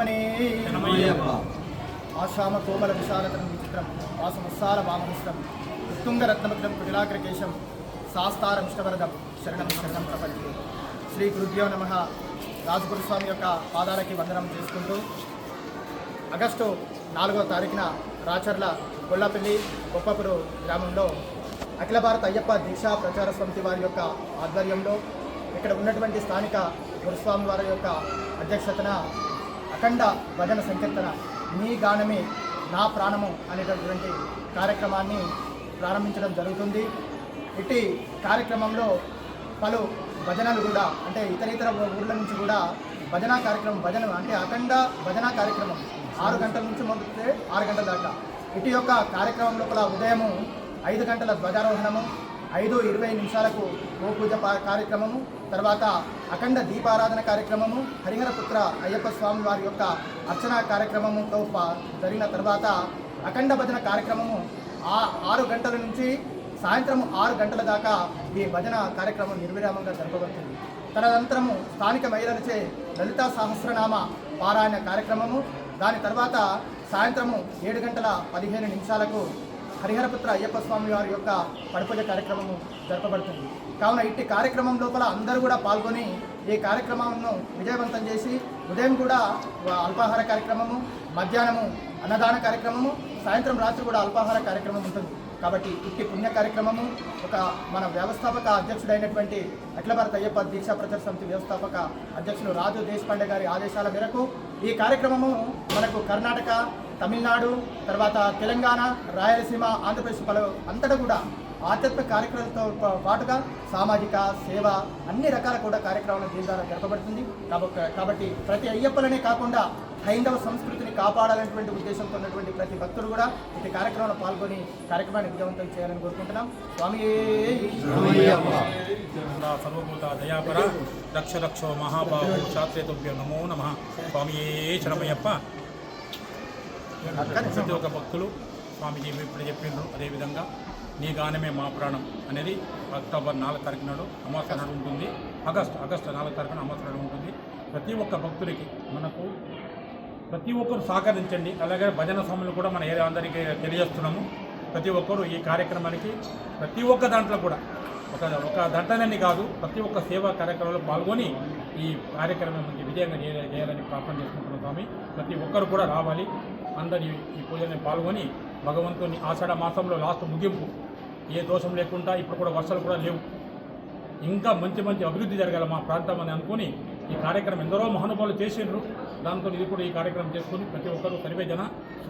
శరణమనే ఆశామ కోమల విశాలతరం విచిత్రం. వాసమస్సాల వామనిష్టం ఉత్తుంగరత్నముద్రం కుటిలాగ్రకేశం శాస్తారమిష్టవరదం శరణం శరణం ప్రపంచం. శ్రీ గురుభ్యో నమ. రాజగురుస్వామి యొక్క పాదాలకి వందనం చేసుకుంటూ ఆగస్టు నాలుగో తారీఖున రాచర్ల గొల్లపల్లి గొప్పపురు గ్రామంలో అఖిల భారత అయ్యప్ప దీక్షా ప్రచార సమితి వారి యొక్క ఆధ్వర్యంలో ఇక్కడ ఉన్నటువంటి స్థానిక గురుస్వామి వారి యొక్క అధ్యక్షతన అఖండ భజన సంకీర్తన నీ గానమే నా ప్రాణము అనేటటువంటి కార్యక్రమాన్ని ప్రారంభించడం జరుగుతుంది. ఇట్టి కార్యక్రమంలో పలు భజనలు కూడా అంటే ఇతర ఇతర ఊర్ల నుంచి కూడా భజన కార్యక్రమం భజన అంటే అఖండ భజన కార్యక్రమం ఆరు గంటల నుంచి మొదలుతే ఆరు గంటల దాకా. ఇటు యొక్క కార్యక్రమం లోపల ఉదయము ఐదు గంటల ధ్వజారోహణము ఐదు ఇరవై నిమిషాలకు గోపూజ కార్యక్రమము తర్వాత అఖండ దీపారాధన కార్యక్రమము హరిహరపుత్ర అయ్యప్ప స్వామి వారి యొక్క అర్చన కార్యక్రమముతో జరిగిన తర్వాత అఖండ భజన కార్యక్రమము ఆ ఆరు గంటల నుంచి సాయంత్రం ఆరు గంటల దాకా ఈ భజన కార్యక్రమం నిర్విరామంగా జరపబడుతుంది. తదనంతరము స్థానిక మహిళలచే లలితా సహస్రనామ పారాయణ కార్యక్రమము దాని తర్వాత సాయంత్రము ఏడు గంటల పదిహేను నిమిషాలకు హరిహరపుత్ర అయ్యప్ప స్వామి వారి యొక్క పడిపూజ కార్యక్రమము జరపబడుతుంది. కావున ఇట్టి కార్యక్రమం లోపల అందరూ కూడా పాల్గొని ఈ కార్యక్రమంను విజయవంతం చేసి ఉదయం కూడా అల్పాహార కార్యక్రమము మధ్యాహ్నము అన్నదాన కార్యక్రమము సాయంత్రం రాత్రి కూడా అల్పాహార కార్యక్రమం ఉంటుంది. కాబట్టి ఇట్టి పుణ్య కార్యక్రమము ఒక మన వ్యవస్థాపక అధ్యక్షుడైనటువంటి అఖిల భారత అయ్యప్ప దీక్షా ప్రచార సమితి వ్యవస్థాపక అధ్యక్షులు రాజు దేశపాండే గారి ఆదేశాల మేరకు ఈ కార్యక్రమము మనకు కర్ణాటక తమిళనాడు తర్వాత తెలంగాణ రాయలసీమ ఆంధ్రప్రదేశ్ పలు అంతటా కూడా ఆధ్యాత్మిక కార్యక్రమాలతో పాటుగా సామాజిక సేవ అన్ని రకాల కూడా కార్యక్రమాలు దీని ద్వారా జరపబడుతుంది. కాబట్టి ప్రతి అయ్యప్పలనే కాకుండా హైందవ సంస్కృతిని కాపాడాలనేటువంటి ఉద్దేశంతో ఉన్నటువంటి ప్రతి భక్తుడు కూడా ఇటు కార్యక్రమంలో పాల్గొని కార్యక్రమాన్ని విజయవంతం చేయాలని కోరుకుంటున్నాం. స్వామి సర్వభూత దయాపర రక్ష రక్షో మహాబాహు శాస్త్రేతుభ్యో నమో నమ. స్వామియే శరణమయ్యప్ప! ప్రతి ఒక్క భక్తులు స్వామిజీ ఇప్పుడు చెప్పిండ్రు. అదేవిధంగా నీ గానమే మా ప్రాణం అనేది అక్టోబర్ నాలుగు తారీఖు నాడు అమావాస్య నాడు ఉంటుంది. ఆగస్ట్ ఆగస్టు నాలుగు తారీఖున అమావాస్య నాడు ఉంటుంది. ప్రతి ఒక్క భక్తులకి మనకు ప్రతి ఒక్కరు సహకరించండి. అలాగే భజన స్వాములు కూడా మన ఏరియా అందరికీ తెలియజేస్తున్నాము. ప్రతి ఒక్కరు ఈ కార్యక్రమానికి ప్రతి ఒక్క దాంట్లో కూడా ఒక ఒక దంటనని కాదు ప్రతి ఒక్క సేవా కార్యక్రమంలో పాల్గొని ఈ కార్యక్రమం మంచి విజయంగా చేయాలని ప్రార్థన చేసుకుంటున్నాం స్వామి. ప్రతి ఒక్కరు కూడా రావాలి. అందరి ఈ పూజని పాల్గొని భగవంతుని ఆషాఢ మాసంలో లాస్ట్ ముగింపు. ఏ దోషం లేకుండా ఇప్పుడు కూడా వర్షాలు కూడా లేవు. ఇంకా మంచి మంచి అభివృద్ధి జరగాలి మా ప్రాంతం అని అనుకుని ఈ కార్యక్రమం ఎందరో మహానుభావులు చేసిండ్రు. దాంతో ఇది కూడా ఈ కార్యక్రమం చేసుకుని ప్రతి ఒక్కరూ సరివే జన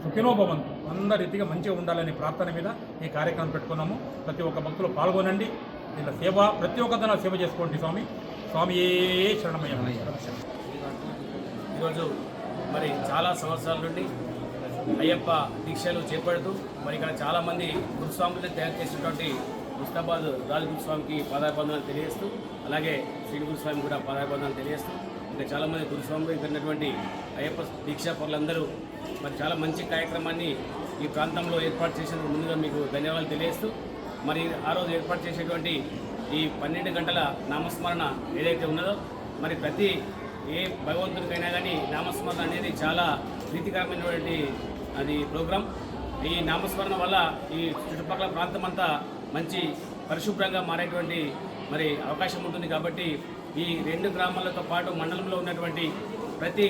సుఖినోభవంతు అందరి రీతిగా మంచిగా ఉండాలనే ప్రార్థన మీద ఈ కార్యక్రమం పెట్టుకున్నాము. ప్రతి ఒక్క భక్తులు పాల్గొనండి. ఇలా సేవ ప్రతి ఒక్క సేవ చేసుకోండి స్వామి. స్వామి శరణమయ్య ఈరోజు మరి చాలా సంవత్సరాల నుండి అయ్యప్ప దీక్షలు చేపడుతూ మరి ఇక్కడ చాలామంది గురుస్వాములు తయారు చేసినటువంటి ముస్తాబాద్ రాజు గురుస్వామికి తెలియజేస్తూ అలాగే శ్రీ గురుస్వామి కూడా పాదాబంధనాలు తెలియజేస్తూ ఇంకా చాలామంది గురుస్వాములు ఇక్కడ ఉన్నటువంటి అయ్యప్ప దీక్షా పనులందరూ మరి చాలా మంచి కార్యక్రమాన్ని ఈ ప్రాంతంలో ఏర్పాటు చేసినందుకు ముందుగా మీకు ధన్యవాదాలు తెలియజేస్తూ మరి ఆ రోజు ఏర్పాటు చేసేటువంటి ఈ పన్నెండు గంటల నామస్మరణ ఏదైతే ఉన్నదో మరి ప్రతి ఏ భగవంతుడికైనా కానీ నామస్మరణ అనేది చాలా ప్రీతికరమైనటువంటి అది ప్రోగ్రాం. ఈ నామస్మరణ వల్ల ఈ చుట్టుపక్కల ప్రాంతం అంతా మంచి పరిశుభ్రంగా మారేటువంటి మరి అవకాశం ఉంటుంది కాబట్టి ఈ రెండు గ్రామాలతో పాటు మండలంలో ఉన్నటువంటి ప్రతి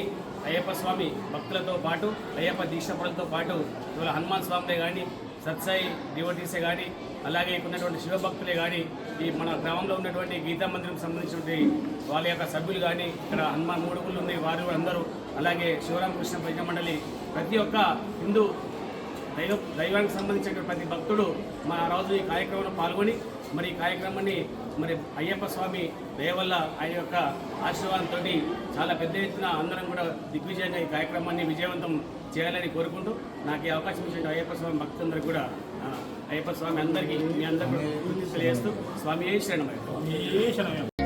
అయ్యప్ప స్వామి భక్తులతో పాటు అయ్యప్ప దీక్షపడులతో పాటు ఇవాళ హనుమాన్ స్వామిదే కానీ సత్సాయి డివోటీసే కానీ అలాగే ఇక్కడ ఉన్నటువంటి శివభక్తులే కానీ ఈ మన గ్రామంలో ఉన్నటువంటి గీతా మందిరం సంబంధించినటువంటి వాళ్ళ యొక్క సభ్యులు కానీ ఇక్కడ హనుమాన్ మూడుగులు ఉన్నాయి వారు అందరూ అలాగే శివరామకృష్ణ భజన మండలి ప్రతి ఒక్క హిందూ దైవ దైవానికి సంబంధించిన ప్రతి భక్తుడు మా రోజు ఈ కార్యక్రమంలో పాల్గొని మరి ఈ కార్యక్రమాన్ని మరి అయ్యప్ప స్వామి దయ వల్ల ఆయన యొక్క ఆశీర్వాదంతో చాలా పెద్ద ఎత్తున అందరం కూడా దిగ్విజయంగా ఈ కార్యక్రమాన్ని విజయవంతం చేయాలని కోరుకుంటూ నాకు ఈ అవకాశం ఇచ్చిన అయ్యప్ప స్వామి భక్తులందరూ కూడా అయ్యప్ప స్వామి అందరికీ మీ అందరికీ తెలియజేస్తూ స్వామి ఏ శరణమయ్య స్వామి ఏ శరణమయ్య